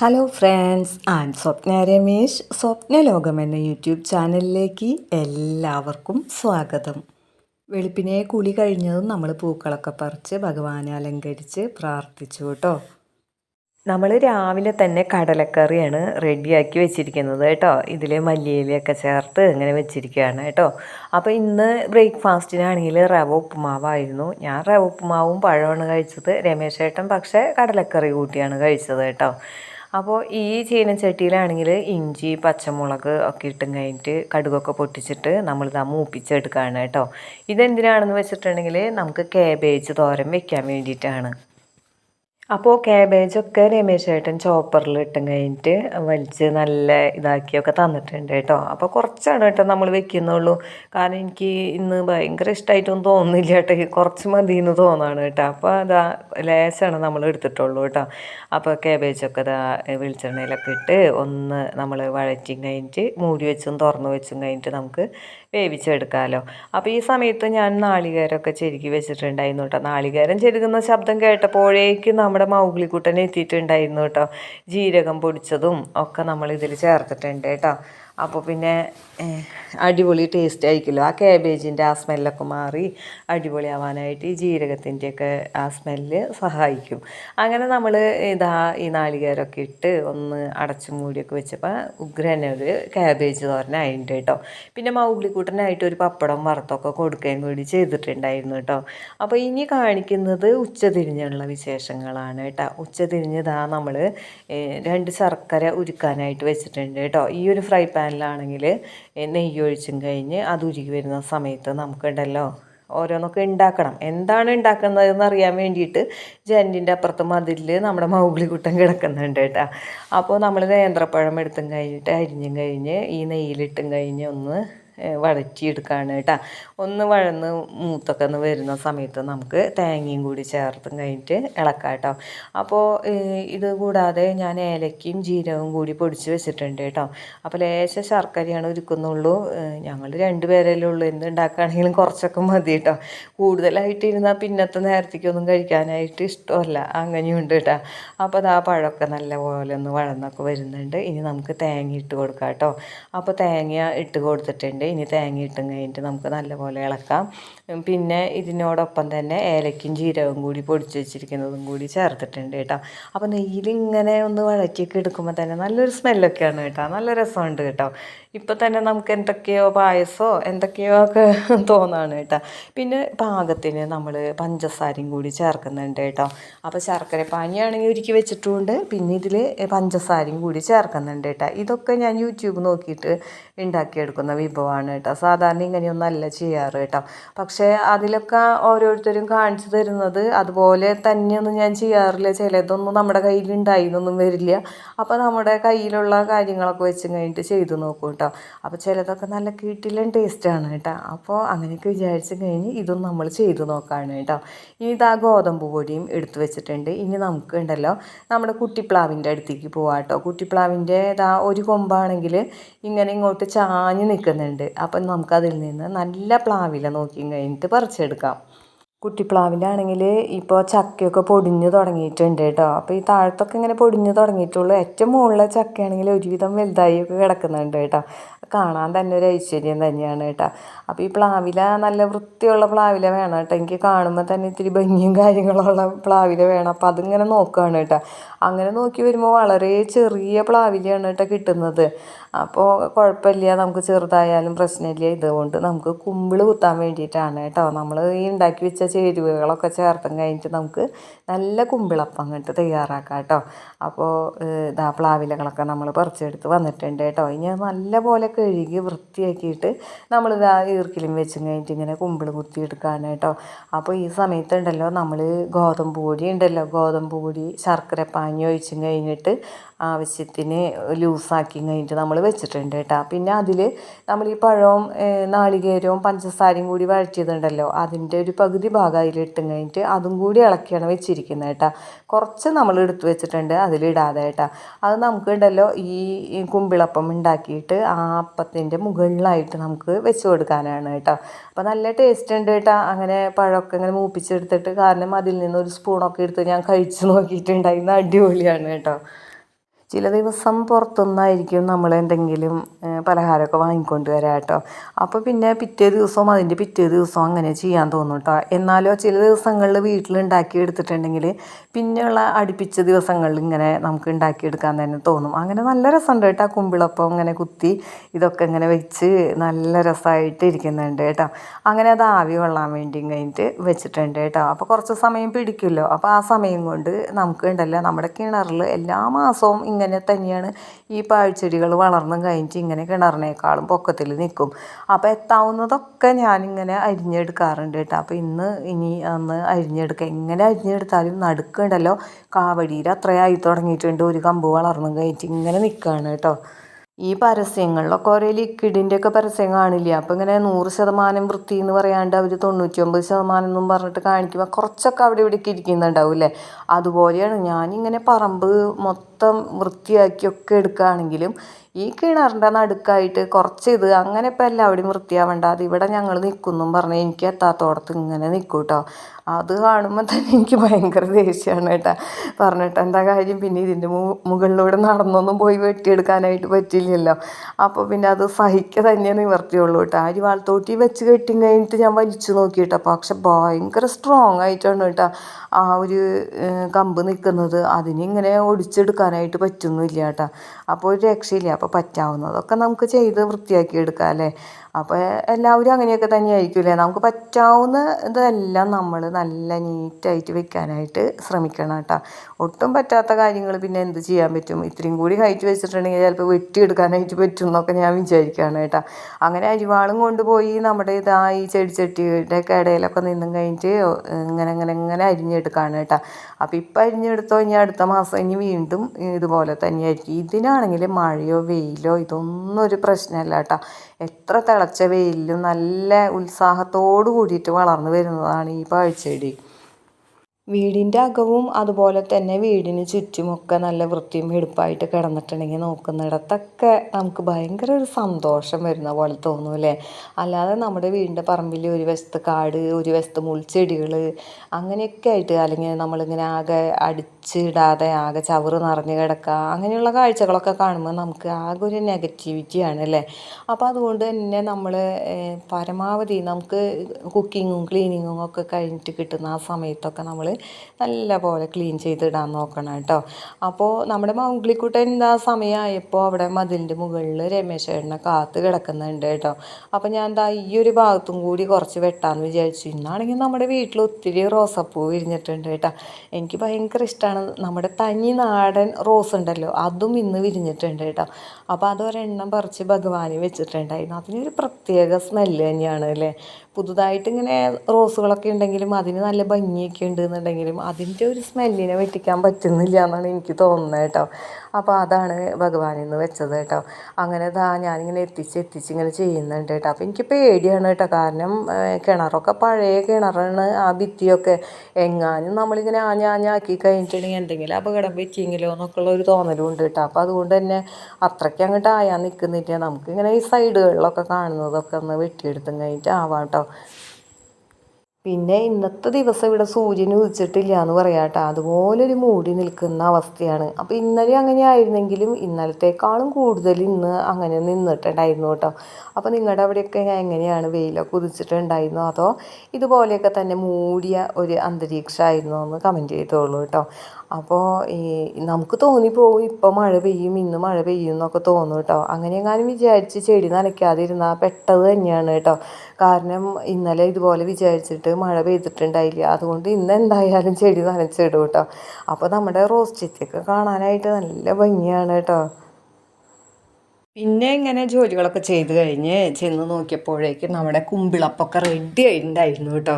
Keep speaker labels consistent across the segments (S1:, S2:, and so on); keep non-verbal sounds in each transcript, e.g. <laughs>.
S1: Hello friends ആൻ സ്വപ്ന രമേശ് സ്വപ്ന ലോകം എന്ന യൂട്യൂബ് ചാനലിലേക്ക് എല്ലാവർക്കും സ്വാഗതം. വെളുപ്പിനെ കുളി കഴിഞ്ഞതും നമ്മൾ പൂക്കളൊക്കെ പറിച്ച് ഭഗവാനെ അലങ്കരിച്ച് പ്രാർത്ഥിച്ചു കേട്ടോ. നമ്മൾ രാവിലെ തന്നെ കടലക്കറിയാണ് റെഡിയാക്കി വെച്ചിരിക്കുന്നത് കേട്ടോ. ഇതിൽ മല്ലിയിലയൊക്കെ ചേർത്ത് ഇങ്ങനെ വെച്ചിരിക്കുകയാണ് കേട്ടോ. അപ്പോൾ ഇന്ന് ബ്രേക്ക്ഫാസ്റ്റിനാണെങ്കിൽ റവ ഉപ്പുമാവായിരുന്നു. ഞാൻ റവ ഉപ്പുമാവും പഴമാണ് കഴിച്ചത്. രമേശേട്ടൻ പക്ഷേ കടലക്കറി കൂട്ടിയാണ് കഴിച്ചത് കേട്ടോ. അപ്പോൾ ഈ ചീനച്ചട്ടിയിലാണെങ്കിൽ ഇഞ്ചി പച്ചമുളക് ഒക്കെ ഇട്ടും കഴിഞ്ഞിട്ട് കടുകൊക്കെ പൊട്ടിച്ചിട്ട് നമ്മൾ ഇത് മൂപ്പിച്ചെടുക്കുകയാണ് കേട്ടോ. ഇതെന്തിനാണെന്ന് വെച്ചിട്ടുണ്ടെങ്കിൽ നമുക്ക് കാബേജ് തോരൻ വെക്കാൻ വേണ്ടിയിട്ടാണ്. അപ്പോൾ ക്യാബേജൊക്കെ രമേശ് ചേട്ടൻ ചോപ്പറിൽ ഇട്ടും കഴിഞ്ഞിട്ട് വലിച്ച് നല്ല ഇതാക്കിയൊക്കെ തന്നിട്ടുണ്ട് കേട്ടോ. അപ്പോൾ കുറച്ചാണ് കേട്ടോ നമ്മൾ വെക്കുന്നുള്ളൂ. കാരണം എനിക്ക് ഇന്ന് ഭയങ്കര ഇഷ്ടമായിട്ടൊന്നും തോന്നുന്നില്ല കേട്ടോ. കുറച്ച് മതി എന്ന് തോന്നാണ് കേട്ടോ. അപ്പോൾ അതാ ലേശാണ് നമ്മൾ എടുത്തിട്ടുള്ളൂ കേട്ടോ. അപ്പോൾ ക്യാബേജൊക്കെ ഇതാ വെളിച്ചെണ്ണയിലൊക്കെ ഇട്ട് ഒന്ന് നമ്മൾ വഴറ്റി കഴിഞ്ഞിട്ട് മൂടി വെച്ചും തുറന്ന് വെച്ചും കഴിഞ്ഞിട്ട് നമുക്ക് വേവിച്ചെടുക്കാമല്ലോ അപ്പോൾ ഈ സമയത്ത് ഞാൻ നാളികേരമൊക്കെ ചെരുക്കി വെച്ചിട്ടുണ്ടായിരുന്നു കേട്ടോ. നാളികേരം ചെരുകുന്ന ശബ്ദം കേട്ടപ്പോഴേക്കും നമ്മുടെ മൗഗ്ലിക്കുട്ടൻ എത്തിയിട്ടുണ്ടായിരുന്നു കേട്ടോ. ജീരകം പൊടിച്ചതും ഒക്കെ നമ്മൾ ഇതിൽ ചേർത്തിട്ടുണ്ട് കേട്ടോ. അപ്പോൾ പിന്നെ അടിപൊളി ടേസ്റ്റ് ആയിരിക്കുമല്ലോ ആ കാബേജിന്റെ ആ സ്മെല്ലൊക്കെ മാറി അടിപൊളിയാവാനായിട്ട് ഈ ജീരകത്തിന്റെയൊക്കെ ആ സ്മെല്ല് സഹായിക്കും. അങ്ങനെ നമ്മൾ ഇതാ ഈ നാളികേരമൊക്കെ ഇട്ട് ഒന്ന് അടച്ചു മൂടിയൊക്കെ വെച്ചപ്പോൾ ഉഗ്രനെ ഒരു കാബേജ് തോരനായിട്ടുണ്ട് കേട്ടോ. പിന്നെ മൗഗ്ലിക്കൂട്ടനായിട്ട് ഒരു പപ്പടം വറുത്തൊക്കെ കൊടുക്കുകയും കൂടി ചെയ്തിട്ടുണ്ടായിരുന്നു കേട്ടോ. അപ്പോൾ ഇനി കാണിക്കുന്നത് ഉച്ചതിരിഞ്ഞുള്ള വിശേഷങ്ങളാണ് കേട്ടോ. ഉച്ചതിരിഞ്ഞതാ നമ്മൾ രണ്ട് ശർക്കര ഉരുക്കാനായിട്ട് വെച്ചിട്ടുണ്ട് കേട്ടോ. ഈ ഒരു ഫ്രൈ പാനിലാണെങ്കിൽ നെയ്യ് ഒഴിച്ചും കഴിഞ്ഞ് അത് ഉരുകി വരുന്ന സമയത്ത് നമുക്കുണ്ടല്ലോ ഓരോന്നൊക്കെ ഉണ്ടാക്കണം. എന്താണ് ഉണ്ടാക്കുന്നതെന്ന് അറിയാൻ വേണ്ടിയിട്ട് ജനലിന്റെ അപ്പുറത്ത് മതിലിൽ നമ്മുടെ മൗഗ്ലി കുട്ടൻ കിടക്കുന്നുണ്ട് കേട്ടോ. അപ്പോൾ നമ്മൾ നേന്ത്രപ്പഴം എടുത്തും കഴിഞ്ഞിട്ട് അരിഞ്ഞും കഴിഞ്ഞ് ഈ നെയ്യിലിട്ടും കഴിഞ്ഞ് ഒന്ന് വഴറ്റിയെടുക്കുകയാണ് കേട്ടോ. ഒന്ന് വഴന്ന് മൂത്തൊക്കെ ഒന്ന് വരുന്ന സമയത്ത് നമുക്ക് തേങ്ങയും കൂടി ചേർത്തും കഴിഞ്ഞിട്ട് ഇളക്കാം കേട്ടോ. അപ്പോൾ ഇത് കൂടാതെ ഞാൻ ഏലക്കയും ജീരകവും കൂടി പൊടിച്ച് വെച്ചിട്ടുണ്ട് കേട്ടോ. അപ്പോൾ ലേശ ശർക്കരയാണ് ഒരുക്കുന്നുള്ളൂ. ഞങ്ങൾ രണ്ട് പേരല്ലേ ഉള്ളൂ. എന്തുണ്ടാക്കുകയാണെങ്കിലും കുറച്ചൊക്കെ മതി കേട്ടോ. കൂടുതലായിട്ട് ഇരുന്നാൽ പിന്നത്തെ നേരത്തേക്കൊന്നും കഴിക്കാനായിട്ട് ഇഷ്ടമല്ല. അങ്ങനെയുണ്ട് കേട്ടോ. അപ്പോൾ അത് ആ പഴമൊക്കെ നല്ലപോലെ ഒന്ന് വഴന്നൊക്കെ വരുന്നുണ്ട്. ഇനി നമുക്ക് തേങ്ങ ഇട്ട് കൊടുക്കാം കേട്ടോ. അപ്പോൾ തേങ്ങ ഇട്ട് കൊടുത്തിട്ടുണ്ട്. ഇനി തേങ്ങ ഇട്ടും കഴിഞ്ഞിട്ട് നമുക്ക് നല്ലപോലെ ഇളക്കാം. പിന്നെ ഇതിനോടൊപ്പം തന്നെ ഏലക്കും ജീരകവും കൂടി പൊടിച്ച് വെച്ചിരിക്കുന്നതും കൂടി ചേർത്തിട്ടുണ്ട് കേട്ടോ. അപ്പോൾ നെയ്യിലിങ്ങനെ ഒന്ന് വഴറ്റിയൊക്കെ എടുക്കുമ്പോൾ തന്നെ നല്ലൊരു സ്മെല്ലൊക്കെയാണ് കേട്ടോ. നല്ല രസമുണ്ട് കേട്ടോ. ഇപ്പം തന്നെ നമുക്ക് എന്തൊക്കെയോ പായസമോ എന്തൊക്കെയോ ഒക്കെ <laughs> തോന്നാണ് കേട്ടോ. പിന്നെ പാകത്തിന് നമ്മൾ പഞ്ചസാരയും കൂടി ചേർക്കുന്നുണ്ട് കേട്ടോ. അപ്പോൾ ശർക്കര പാനിയാണെങ്കിൽ ഒരുക്കി വെച്ചിട്ടുണ്ട്. പിന്നെ ഇതിൽ പഞ്ചസാരയും കൂടി ചേർക്കുന്നുണ്ട് കേട്ടോ. ഇതൊക്കെ ഞാൻ യൂട്യൂബ് നോക്കിയിട്ട് ഉണ്ടാക്കിയെടുക്കുന്ന വിഭവമാണ് കേട്ടോ. സാധാരണ ഇങ്ങനെയൊന്നല്ല ചെയ്യാറ് കേട്ടോ. പക്ഷേ അതിലൊക്കെ ഓരോരുത്തരും കാണിച്ചു തരുന്നത് അതുപോലെ തന്നെയൊന്നും ഞാൻ ചെയ്യാറില്ല. ചിലതൊന്നും നമ്മുടെ കയ്യിൽ ഉണ്ടായിന്നൊന്നും വരില്ല. അപ്പോൾ നമ്മുടെ കയ്യിലുള്ള കാര്യങ്ങളൊക്കെ വെച്ച് കഴിഞ്ഞിട്ട് ചെയ്തു നോക്കും കേട്ടോ അപ്പോൾ ചിലതൊക്കെ നല്ല കിട്ടിലും ടേസ്റ്റാണ് കേട്ടോ അപ്പോൾ അങ്ങനെയൊക്കെ വിചാരിച്ച് കഴിഞ്ഞ് ഇതും നമ്മൾ ചെയ്തു നോക്കാണ് കേട്ടോ ഇനി ഇതാ ഗോതമ്പ് പൊടിയും എടുത്തു വെച്ചിട്ടുണ്ട്. ഇനി നമുക്ക് ഉണ്ടല്ലോ നമ്മുടെ കുട്ടിപ്ലാവിന്റെ അടുത്തേക്ക് പോവാം കേട്ടോ കുട്ടിപ്ലാവിന്റെ ഇതാ ഒരു കൊമ്പാണെങ്കിൽ ഇങ്ങനെ ഇങ്ങോട്ട് ചാഞ്ഞ് നിൽക്കുന്നുണ്ട്. അപ്പം നമുക്കതിൽ നിന്ന് നല്ല പ്ലാവില നോക്കി കഴിഞ്ഞിട്ട് പറിച്ചെടുക്കാം. കുട്ടിപ്ലാവിലാണെങ്കിൽ ഇപ്പോൾ ചക്കയൊക്കെ പൊടിഞ്ഞു തുടങ്ങിയിട്ടുണ്ട് കേട്ടോ. അപ്പോൾ ഈ താഴത്തൊക്കെ ഇങ്ങനെ പൊടിഞ്ഞു തുടങ്ങിയിട്ടുള്ളൂ. ഏറ്റവും മുകളിലെ ചക്കയാണെങ്കിൽ ഒരുവിധം വലുതായി ഒക്കെ കിടക്കുന്നുണ്ട് കേട്ടോ. കാണാൻ തന്നെ ഒരു ഐശ്വര്യം തന്നെയാണ് കേട്ടോ. അപ്പോൾ ഈ പ്ലാവില നല്ല വൃത്തിയുള്ള പ്ലാവില വേണം കേട്ടോ. എനിക്ക് കാണുമ്പോൾ തന്നെ ഇത്തിരി ഭംഗിയും കാര്യങ്ങളുള്ള പ്ലാവില വേണം. അപ്പോൾ അതിങ്ങനെ നോക്കുകയാണ് കേട്ടോ. അങ്ങനെ നോക്കി വരുമ്പോൾ വളരെ ചെറിയ പ്ലാവിലയാണ് കേട്ടോ കിട്ടുന്നത്. അപ്പോൾ കുഴപ്പമില്ല. നമുക്ക് ചെറുതായാലും പ്രശ്നമില്ല. ഇതുകൊണ്ട് നമുക്ക് കുമ്പിൾ കുത്താൻ വേണ്ടിയിട്ടാണ് കേട്ടോ. നമ്മൾ ഈ ഉണ്ടാക്കി വെച്ച ചേരുവകളൊക്കെ ചേർത്തും കഴിഞ്ഞിട്ട് നമുക്ക് നല്ല കുമ്പിളപ്പം അങ്ങോട്ട് തയ്യാറാക്കാം കേട്ടോ. അപ്പോൾ ഇതാ പ്ലാവിലകളൊക്കെ നമ്മൾ പറിച്ചെടുത്ത് വന്നിട്ടുണ്ട് കേട്ടോ. ഇനി നല്ല പോലെ കഴുകി വൃത്തിയാക്കിയിട്ട് നമ്മളിതാ ഈർക്കിലും വെച്ചും കഴിഞ്ഞിട്ട് ഇങ്ങനെ കുമ്പിൾ കുത്തിയെടുക്കുകയാണ് കേട്ടോ. അപ്പോൾ ഈ സമയത്തുണ്ടല്ലോ നമ്മൾ ഗോതമ്പ് പൊടി ഉണ്ടല്ലോ. ഗോതമ്പ് പൊടി ശർക്കര പാനി ഒഴിച്ചും കഴിഞ്ഞിട്ട് ആവശ്യത്തിന് ലൂസാക്കി കഴിഞ്ഞിട്ട് നമ്മൾ വെച്ചിട്ടുണ്ട് കേട്ടോ. പിന്നെ അതിൽ നമ്മൾ ഈ പഴവും നാളികേരവും പഞ്ചസാരയും കൂടി വഴറ്റിയതുണ്ടല്ലോ. അതിന്റെ ഒരു പകുതി ഭാഗം അതിലിട്ടും കഴിഞ്ഞിട്ട് അതും കൂടി ഇളക്കിയാണ് വെച്ചിരിക്കുന്നത് കേട്ടോ. കുറച്ച് നമ്മൾ എടുത്ത് വെച്ചിട്ടുണ്ട് അതിലിടാതെ കേട്ടോ. അത് നമുക്ക് ഉണ്ടല്ലോ ഈ കുമ്പിളപ്പം ഉണ്ടാക്കിയിട്ട് ആ അപ്പത്തിന്റെ മുകളിലായിട്ട് നമുക്ക് വെച്ച് കൊടുക്കാനാണ് കേട്ടോ. അപ്പോൾ നല്ല ടേസ്റ്റ് ഉണ്ട് കേട്ടോ. അങ്ങനെ പഴമൊക്കെ ഇങ്ങനെ മൂപ്പിച്ചെടുത്തിട്ട് കാരണം അതിൽ നിന്ന് ഒരു സ്പൂണൊക്കെ എടുത്ത് ഞാൻ കഴിച്ച് നോക്കിയിട്ടുണ്ടായിരുന്നു അടിപൊളിയാണ് കേട്ടോ. ചില ദിവസം പുറത്തുനിന്നായിരിക്കും നമ്മൾ എന്തെങ്കിലും പലഹാരമൊക്കെ വാങ്ങിക്കൊണ്ട് വരാം കേട്ടോ. അപ്പോൾ പിന്നെ പിറ്റേ ദിവസവും അതിന്റെ പിറ്റേ ദിവസവും അങ്ങനെ ചെയ്യാൻ തോന്നും കേട്ടോ എന്നാലോ ചില ദിവസങ്ങളിൽ വീട്ടിലുണ്ടാക്കി എടുത്തിട്ടുണ്ടെങ്കിൽ പിന്നെയുള്ള അടുപ്പിച്ച ദിവസങ്ങളിൽ ഇങ്ങനെ നമുക്ക് ഉണ്ടാക്കിയെടുക്കാൻ തന്നെ തോന്നും. അങ്ങനെ നല്ല രസമുണ്ട് കേട്ടോ. കുമ്പിളപ്പം ഇങ്ങനെ കുത്തി ഇതൊക്കെ ഇങ്ങനെ വെച്ച് നല്ല രസമായിട്ട് ഇരിക്കുന്നുണ്ട് കേട്ടോ. അങ്ങനെ അത് ആവി കൊള്ളാൻ വേണ്ടി കഴിഞ്ഞിട്ട് വെച്ചിട്ടുണ്ട് കേട്ടോ. അപ്പോൾ കുറച്ച് സമയം പിടിക്കുമല്ലോ. അപ്പോൾ ആ സമയം കൊണ്ട് നമുക്ക് ഉണ്ടല്ലോ നമ്മുടെ കിണറിൽ എല്ലാ മാസവും ഇങ്ങനെ തന്നെയാണ് ഈ പാഴ്ചെടികൾ വളർന്നും കഴിഞ്ഞിട്ട് ഇങ്ങനെ കിണറിനേക്കാളും പൊക്കത്തിൽ നിൽക്കും. അപ്പോൾ എത്താവുന്നതൊക്കെ ഞാനിങ്ങനെ അരിഞ്ഞെടുക്കാറുണ്ട് കേട്ടോ. അപ്പോൾ ഇന്ന് ഇനി അന്ന് അരിഞ്ഞെടുക്കുക എങ്ങനെ അരിഞ്ഞെടുത്താലും നടുക്കുണ്ടല്ലോ. കാവടിയിൽ അത്രയായി തുടങ്ങിയിട്ടുണ്ട്. ഒരു കമ്പ് വളർന്നും കഴിഞ്ഞിട്ട് ഇങ്ങനെ നിൽക്കുകയാണ് കേട്ടോ. ഈ പരസ്യങ്ങളിലൊക്കെ ഓരോ ലിക്വിഡിന്റെ ഒക്കെ പരസ്യം കാണില്ലേ? അപ്പം ഇങ്ങനെ നൂറ് ശതമാനം വൃത്തി എന്ന് പറയാണ്ട് അവർ തൊണ്ണൂറ്റി ഒമ്പത് ശതമാനം എന്നും പറഞ്ഞിട്ട് കാണിക്കുമ്പോൾ കുറച്ചൊക്കെ അവിടെ ഇവിടേക്ക് ഇരിക്കുന്നുണ്ടാവില്ലേ അതുപോലെയാണ് ഞാനിങ്ങനെ പറമ്പ് മൊത്തം വൃത്തിയാക്കിയൊക്കെ എടുക്കുകയാണെങ്കിലും ഈ കിണറിന്റെ നടുക്കായിട്ട് കുറച്ച് ഇത് അങ്ങനെ ഇപ്പം എല്ലാവിടെയും വൃത്തിയാവേണ്ട. അത് ഇവിടെ ഞങ്ങൾ നിൽക്കുന്നു പറഞ്ഞ് എനിക്ക് എത്താത്തോടത്ത് ഇങ്ങനെ നിൽക്കും കേട്ടോ അത് കാണുമ്പോൾ തന്നെ എനിക്ക് ഭയങ്കര ദേഷ്യമാണ് കേട്ടോ. പറഞ്ഞിട്ട് എന്താ കാര്യം? പിന്നെ ഇതിന്റെ മുകളിലൂടെ നടന്നൊന്നും പോയി വെട്ടിയെടുക്കാനായിട്ട് പറ്റില്ലല്ലോ. അപ്പോൾ പിന്നെ അത് സഹിക്കുക തന്നെ നിവർത്തിയുള്ളൂ കേട്ടോ. ആ വാൾത്തോട്ടി വെച്ച് കെട്ടി കഴിഞ്ഞിട്ട് ഞാൻ വലിച്ചു നോക്കി കേട്ടോ പക്ഷെ ഭയങ്കര സ്ട്രോങ് ആയിട്ടാണ് കേട്ടോ ആ ഒരു കമ്പ് നിൽക്കുന്നത്. അതിനിങ്ങനെ ഒടിച്ചെടുക്കാനായിട്ട് പറ്റുന്നില്ല കേട്ടോ. അപ്പോൾ ഒരു രക്ഷയില്ല. അപ്പോൾ പറ്റാവുന്നതൊക്കെ നമുക്ക് ചെയ്ത് വൃത്തിയാക്കി എടുക്കാം അല്ലേ? അപ്പോൾ എല്ലാവരും അങ്ങനെയൊക്കെ തന്നെയായിരിക്കില്ലേ നമുക്ക് പറ്റാവുന്ന ഇതെല്ലാം നമ്മൾ നല്ല നീറ്റായിട്ട് വെക്കാനായിട്ട് ശ്രമിക്കണം കേട്ടോ. ഒട്ടും പറ്റാത്ത കാര്യങ്ങൾ പിന്നെ എന്ത് ചെയ്യാൻ പറ്റും? ഇത്രയും കൂടി ഹൈറ്റ് വെച്ചിട്ടുണ്ടെങ്കിൽ ചിലപ്പോൾ വെട്ടിയെടുക്കാനായിട്ട് പറ്റും എന്നൊക്കെ ഞാൻ വിചാരിക്കുകയാണ് കേട്ടോ. അങ്ങനെ അരിവാളും കൊണ്ടുപോയി നമ്മുടെ ഇതാ ഈ ചെടിച്ചട്ടിയുടെ ഒക്കെ ഇടയിലൊക്കെ നിന്നും കഴിഞ്ഞിട്ട് ഇങ്ങനെ ഇങ്ങനെ ഇങ്ങനെ അരിഞ്ഞെടുക്കുകയാണ് കേട്ടോ. അപ്പോൾ ഇപ്പം അരിഞ്ഞെടുത്തോ ഇനി അടുത്ത മാസം ഇനി വീണ്ടും ഇതുപോലെ തന്നെയായിരിക്കും. ഇതിനാണെങ്കിൽ മഴയോ വെയിലോ ഇതൊന്നും ഒരു പ്രശ്നമല്ല കേട്ടോ. എത്ര തിളച്ച വെയിലും നല്ല ഉത്സാഹത്തോട് കൂടിയിട്ട് വളർന്നു വരുന്നതാണ് ഈ പാഴ്ചെടി. വീടിന്റെ അകവും അതുപോലെ തന്നെ വീടിന് ചുറ്റുമൊക്കെ നല്ല വൃത്തിയും വെടുപ്പായിട്ട് കിടന്നിട്ടുണ്ടെങ്കിൽ നോക്കുന്നിടത്തൊക്കെ നമുക്ക് ഭയങ്കര ഒരു സന്തോഷം വരുന്ന പോലെ തോന്നും അല്ലേ? അല്ലാതെ നമ്മുടെ വീടിന്റെ പറമ്പിൽ ഒരു വശത്ത് കാട് ഒരു വശത്ത് മുൾച്ചെടികൾ അങ്ങനെയൊക്കെ ആയിട്ട് അല്ലെങ്കിൽ നമ്മളിങ്ങനെ ആകെ അടിച്ചിടാതെ ആകെ ചവറ് നിറഞ്ഞ് കിടക്കുക. അങ്ങനെയുള്ള കാഴ്ചകളൊക്കെ കാണുമ്പോൾ നമുക്ക് ആകെ ഒരു നെഗറ്റിവിറ്റിയാണ് അല്ലേ? അപ്പോൾ അതുകൊണ്ട് തന്നെ നമ്മൾ പരമാവധി നമുക്ക് കുക്കിങ്ങും ക്ലീനിങ്ങും ഒക്കെ കഴിഞ്ഞിട്ട് കിട്ടുന്ന ആ സമയത്തൊക്കെ നമ്മൾ നല്ല പോലെ ക്ലീൻ ചെയ്തിടാൻ നോക്കണം കേട്ടോ. അപ്പോൾ നമ്മുടെ മൗഗ്ലിക്കുട്ടൻ എന്താ സമയമായപ്പോൾ അവിടെ മതിലിന്റെ മുകളിൽ രമേശ് ചേട്ടനെ കാത്ത് കിടക്കുന്നുണ്ട് കേട്ടോ. അപ്പോൾ ഞാൻ എന്താ ഈ ഒരു ഭാഗത്തും കൂടി കുറച്ച് വെട്ടാമെന്ന് വിചാരിച്ചു. ഇന്നാണെങ്കിൽ നമ്മുടെ വീട്ടിൽ ഒത്തിരി റോസപ്പൂ വിരിഞ്ഞിട്ടുണ്ട് കേട്ടോ. എനിക്ക് ഭയങ്കര ഇഷ്ടമാണ് നമ്മുടെ തനി നാടൻ റോസ് ഉണ്ടല്ലോ അതും ഇന്ന് വിരിഞ്ഞിട്ടുണ്ട് കേട്ടോ. അപ്പോൾ അതൊരെണ്ണം പറിച്ച് ഭഗവാന് വെച്ചിട്ടുണ്ടായിരുന്നു. അതിനൊരു പ്രത്യേക സ്മെല്ല് തന്നെയാണ് അല്ലേ? പുതുതായിട്ട് ഇങ്ങനെ റോസുകളൊക്കെ ഉണ്ടെങ്കിലും അതിന് നല്ല ഭംഗിയൊക്കെ ഉണ്ടെന്നുണ്ടെങ്കിലും അതിന്റെ ഒരു സ്മെല്ലിനെ വെട്ടിക്കാൻ പറ്റുന്നില്ല എന്നാണ് എനിക്ക് തോന്നുന്നത് കേട്ടോ. അപ്പോൾ അതാണ് ഭഗവാനിൽ നിന്ന് വെച്ചത് കേട്ടോ. അങ്ങനെ ഇതാ ഞാനിങ്ങനെ എത്തിച്ച് എത്തിച്ച് ഇങ്ങനെ ചെയ്യുന്നുണ്ട് കേട്ടോ. അപ്പോൾ എനിക്ക് പേടിയാണ് കേട്ടോ. കാരണം കിണറൊക്കെ പഴയ കിണറാണ് ആ ഭിത്തിയൊക്കെ. എങ്ങാനും നമ്മളിങ്ങനെ ആഞ്ഞാഞ്ഞാക്കി കഴിഞ്ഞിട്ടുണ്ടെങ്കിൽ എന്തെങ്കിലും അപകടം പറ്റിയെങ്കിലോ എന്നൊക്കെ ഉള്ള ഒരു തോന്നലും ഉണ്ട് കേട്ടോ. അപ്പോൾ അതുകൊണ്ട് തന്നെ അത്രയ്ക്ക് അങ്ങോട്ട് ആയാൽ നിൽക്കുന്നില്ല. നമുക്കിങ്ങനെ ഈ സൈഡുകളിലൊക്കെ കാണുന്നതൊക്കെ ഒന്ന് വെട്ടിയെടുത്തും കഴിഞ്ഞിട്ട് ആവാം കേട്ടോ. പിന്നെ ഇന്നത്തെ ദിവസം ഇവിടെ സൂര്യൻ ഉദിച്ചിട്ടില്ല എന്ന് പറയാം കേട്ടോ. അതുപോലൊരു മൂടി നിൽക്കുന്ന അവസ്ഥയാണ്. അപ്പോൾ ഇന്നലെ അങ്ങനെ ആയിരുന്നെങ്കിലും ഇന്നലത്തേക്കാളും കൂടുതൽ ഇന്ന് അങ്ങനെ നിന്നിട്ടുണ്ടായിരുന്നു കേട്ടോ. അപ്പോൾ നിങ്ങളുടെ അവിടെയൊക്കെ എങ്ങനെയാണ് വെയിലൊക്കെ ഉദിച്ചിട്ടുണ്ടായിരുന്നോ? അതോ ഇതുപോലെയൊക്കെ തന്നെ മൂടിയ ഒരു അന്തരീക്ഷമായിരുന്നോ എന്ന് കമന്റ് ചെയ്തോളൂ കേട്ടോ. അപ്പോൾ ഈ നമുക്ക് തോന്നിപ്പോവും ഇപ്പോൾ മഴ പെയ്യും ഇന്ന് മഴ പെയ്യും എന്നൊക്കെ തോന്നും കേട്ടോ. അങ്ങനെ എങ്ങാനും വിചാരിച്ച് ചെടി നനയ്ക്കാതിരുന്നാൽ പെട്ടത് തന്നെയാണ് കേട്ടോ. കാരണം ഇന്നലെ ഇതുപോലെ വിചാരിച്ചിട്ട് മഴ പെയ്തിട്ടുണ്ടായില്ല. അതുകൊണ്ട് ഇന്ന് എന്തായാലും ചെടി നനച്ചിടും കേട്ടോ. അപ്പോൾ നമ്മുടെ റോസ് ചെത്തിയൊക്കെ കാണാനായിട്ട് നല്ല ഭംഗിയാണ് കേട്ടോ. പിന്നെ ഇങ്ങനെ ജോലികളൊക്കെ ചെയ്ത് കഴിഞ്ഞ് ചെന്ന് നോക്കിയപ്പോഴേക്കും നമ്മുടെ കുമ്പിളപ്പൊക്കെ റെഡി ആയിട്ടുണ്ടായിരുന്നു കേട്ടോ.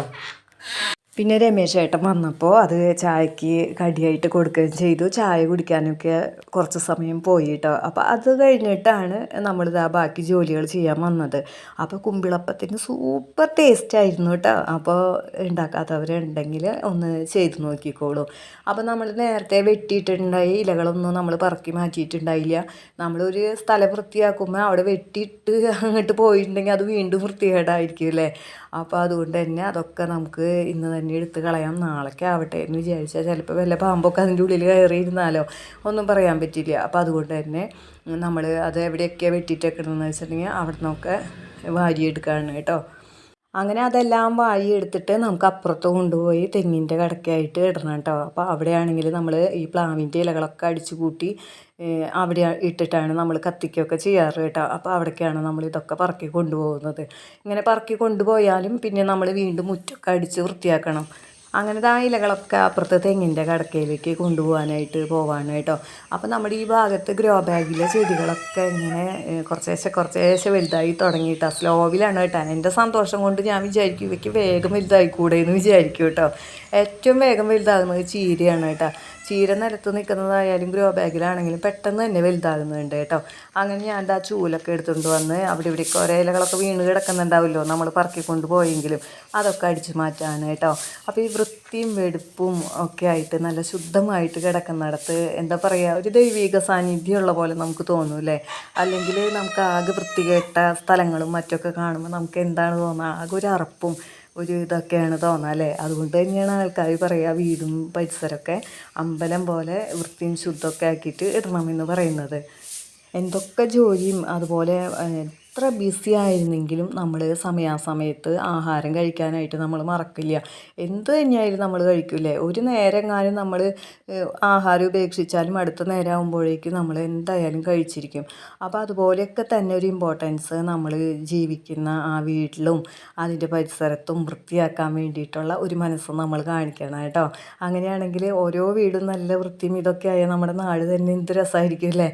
S1: പിന്നെ രമേശ് ഏട്ടൻ വന്നപ്പോൾ അത് ചായക്ക് കടിയായിട്ട് കൊടുക്കുകയും ചെയ്തു. ചായ കുടിക്കാനൊക്കെ കുറച്ച് സമയം പോയി കേട്ടോ. അപ്പോൾ അത് കഴിഞ്ഞിട്ടാണ് നമ്മളിതാ ബാക്കി ജോലികൾ ചെയ്യാൻ വന്നത്. അപ്പോൾ കുമ്പിളപ്പത്തിന് സൂപ്പർ ടേസ്റ്റ് ആയിരുന്നു കേട്ടോ. അപ്പോൾ ഉണ്ടാക്കാത്തവരുണ്ടെങ്കിൽ ഒന്ന് ചെയ്ത് നോക്കിക്കോളൂ. അപ്പോൾ നമ്മൾ നേരത്തെ വെട്ടിയിട്ടുണ്ടായി ഇലകളൊന്നും നമ്മൾ പറക്കി മാറ്റിയിട്ടുണ്ടായില്ല. നമ്മളൊരു സ്ഥലം വൃത്തിയാക്കുമ്പോൾ അവിടെ വെട്ടിയിട്ട് അങ്ങോട്ട് പോയിട്ടുണ്ടെങ്കിൽ അത് വീണ്ടും വൃത്തികേടായിരിക്കും അല്ലേ? അപ്പോൾ അതുകൊണ്ട് തന്നെ അതൊക്കെ നമുക്ക് ഇന്ന് തന്നെ എടുത്ത് കളയാം. നാളേക്ക് ആവട്ടെ എന്ന് വിചാരിച്ചാൽ ചിലപ്പോൾ വല്ല പാമ്പൊക്കെ അതിന്റെ ഉള്ളിൽ കയറിയിരുന്നാലോ? ഒന്നും പറയാൻ പറ്റില്ല. അപ്പോൾ അതുകൊണ്ട് തന്നെ നമ്മൾ അത് എവിടെയൊക്കെയാണ് വെട്ടിയിട്ടേക്കണമെന്ന് വെച്ചിട്ടുണ്ടെങ്കിൽ അവിടെ നിന്നൊക്കെ വാരിയെടുക്കുകയാണ് കേട്ടോ. അങ്ങനെ അതെല്ലാം വാഴി എടുത്തിട്ട് നമുക്ക് അപ്പുറത്ത് കൊണ്ടുപോയി തെങ്ങിന്റെ കടക്കായിട്ട് ഇടണം കേട്ടോ. അപ്പോൾ അവിടെയാണെങ്കിൽ നമ്മൾ ഈ പ്ലാവിന്റെ ഇലകളൊക്കെ അടിച്ചു കൂട്ടി അവിടെ ഇട്ടിട്ടാണ് നമ്മൾ കത്തിക്കുകയൊക്കെ ചെയ്യാറ് കേട്ടോ. അപ്പോൾ അവിടേക്കാണ് നമ്മൾ ഇതൊക്കെ പറക്കി കൊണ്ടുപോകുന്നത്. ഇങ്ങനെ പറക്കി കൊണ്ടുപോയാലും പിന്നെ നമ്മൾ വീണ്ടും മുറ്റൊക്കെ അടിച്ച് വൃത്തിയാക്കണം. അങ്ങനെ ആ ഇലകളൊക്കെ അപ്പുറത്തെ തെങ്ങിന്റെ കടക്കയിലേക്ക് കൊണ്ടുപോകാനായിട്ട് പോവാനായിട്ടോ അപ്പോൾ നമ്മുടെ ഈ ഭാഗത്ത് ഗ്രോ ബാഗിലെ ചെടികളൊക്കെ ഇങ്ങനെ കുറച്ചേശ്ശെ കുറച്ചേശ്ശെ വലുതായി തുടങ്ങിയിട്ടോ. സ്ലോവിലാണ് കേട്ടോ. എന്റെ സന്തോഷം കൊണ്ട് ഞാൻ വിചാരിക്കും ഇവയ്ക്ക് വേഗം വലുതായിക്കൂടെ എന്ന് വിചാരിക്കും കേട്ടോ. ഏറ്റവും വേഗം വലുതാകുന്നത് ചീരയാണ് കേട്ടോ. ചീര നിലത്ത് നിൽക്കുന്നതായാലും ഗ്രോ ബാഗിലാണെങ്കിലും പെട്ടെന്ന് തന്നെ വലുതാകുന്നുണ്ട് കേട്ടോ. അങ്ങനെ ഞാൻ ആ ചൂലൊക്കെ എടുത്തുകൊണ്ട് വന്ന് അവിടെ ഇവിടെ കുറേ ഇലകളൊക്കെ വീണ് കിടക്കുന്നുണ്ടാവുമല്ലോ നമ്മൾ പറക്കി പോയെങ്കിലും അതൊക്കെ അടിച്ചു മാറ്റാണ് കേട്ടോ. അപ്പോൾ ഈ വൃത്തിയും വെടുപ്പും ഒക്കെ ആയിട്ട് നല്ല ശുദ്ധമായിട്ട് കിടക്കുന്നിടത്ത് എന്താ പറയുക ഒരു ദൈവിക സാന്നിധ്യമുള്ള പോലെ നമുക്ക് തോന്നും അല്ലേ? അല്ലെങ്കിൽ നമുക്ക് ആകെ വൃത്തികെട്ട സ്ഥലങ്ങളും മറ്റൊക്കെ കാണുമ്പോൾ നമുക്ക് എന്താണ് തോന്നുക? ആകെ ഒരു അറപ്പും ഒരു ഇതൊക്കെയാണ് തോന്നുക അല്ലേ? അതുകൊണ്ട് തന്നെയാണ് ആൾക്കാർ പറയുക വീടും പരിസരമൊക്കെ അമ്പലം പോലെ വൃത്തിയും ശുദ്ധമൊക്കെ ആക്കിയിട്ട് ഇടണമെന്ന് പറയുന്നത്. എന്തൊക്കെ ജോലിയും അതുപോലെ എത്ര ബിസി ആയിരുന്നെങ്കിലും നമ്മൾ സമയാസമയത്ത് ആഹാരം കഴിക്കാനായിട്ട് നമ്മൾ മറക്കില്ല. എന്ത് തന്നെയായാലും നമ്മൾ കഴിക്കില്ലേ? ഒരു നേരം എങ്ങാനും നമ്മൾ ആഹാരം ഉപേക്ഷിച്ചാലും അടുത്ത നേരം ആകുമ്പോഴേക്കും നമ്മൾ എന്തായാലും കഴിച്ചിരിക്കും. അപ്പോൾ അതുപോലെയൊക്കെ തന്നെ ഒരു ഇമ്പോർട്ടൻസ് നമ്മൾ ജീവിക്കുന്ന ആ വീട്ടിലും അതിന്റെ പരിസരത്തും വൃത്തിയാക്കാൻ വേണ്ടിയിട്ടുള്ള ഒരു മനസ്സ് നമ്മൾ കാണിക്കണം കേട്ടോ. അങ്ങനെയാണെങ്കിൽ ഓരോ വീടും നല്ല വൃത്തിയും ഇതൊക്കെ ആയാൽ നമ്മുടെ നാട് തന്നെ എന്ത് രസമായിരിക്കും അല്ലേ?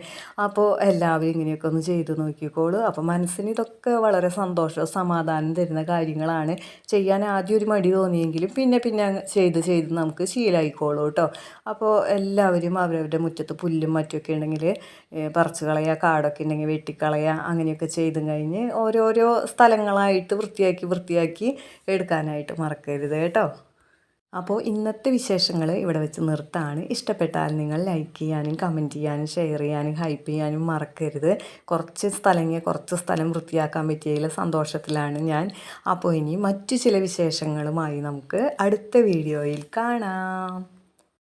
S1: അപ്പോൾ എല്ലാവരും ഇങ്ങനെയൊക്കെ ഒന്ന് ചെയ്ത് നോക്കിക്കോളൂ. അപ്പോൾ മനസ്സ് മനസ്സിന് ഇതൊക്കെ വളരെ സന്തോഷവും സമാധാനം തരുന്ന കാര്യങ്ങളാണ്. ചെയ്യാൻ ആദ്യം ഒരു മടി തോന്നിയെങ്കിലും പിന്നെ പിന്നെ ചെയ്ത് ചെയ്ത് നമുക്ക് ശീലമായിക്കോളൂ കേട്ടോ. അപ്പോൾ എല്ലാവരും അവരവരുടെ മുറ്റത്ത് പുല്ലും മറ്റുമൊക്കെ ഉണ്ടെങ്കിൽ പറിച്ച് കളയുക കാടൊക്കെ ഉണ്ടെങ്കിൽ വെട്ടിക്കളയുക അങ്ങനെയൊക്കെ ചെയ്തും കഴിഞ്ഞ് ഓരോരോ സ്ഥലങ്ങളായിട്ട് വൃത്തിയാക്കി വൃത്തിയാക്കി എടുക്കാനായിട്ട് മറക്കരുത് കേട്ടോ. അപ്പോൾ ഇന്നത്തെ വിശേഷങ്ങൾ ഇവിടെ വെച്ച് നിർത്താണ്. ഇഷ്ടപ്പെട്ടാൽ നിങ്ങൾ ലൈക്ക് ചെയ്യാനും കമന്റ് ചെയ്യാനും ഷെയർ ചെയ്യാനും ഹൈപ്പ് ചെയ്യാനും മറക്കരുത്. കുറച്ച് സ്ഥലങ്ങൾ കുറച്ച് സ്ഥലം വൃത്തിയാക്കാൻ പറ്റിയതിൽ സന്തോഷത്തിലാണ് ഞാൻ. അപ്പോൾ ഇനി മറ്റു ചില വിശേഷങ്ങളുമായി നമുക്ക് അടുത്ത വീഡിയോയിൽ കാണാം.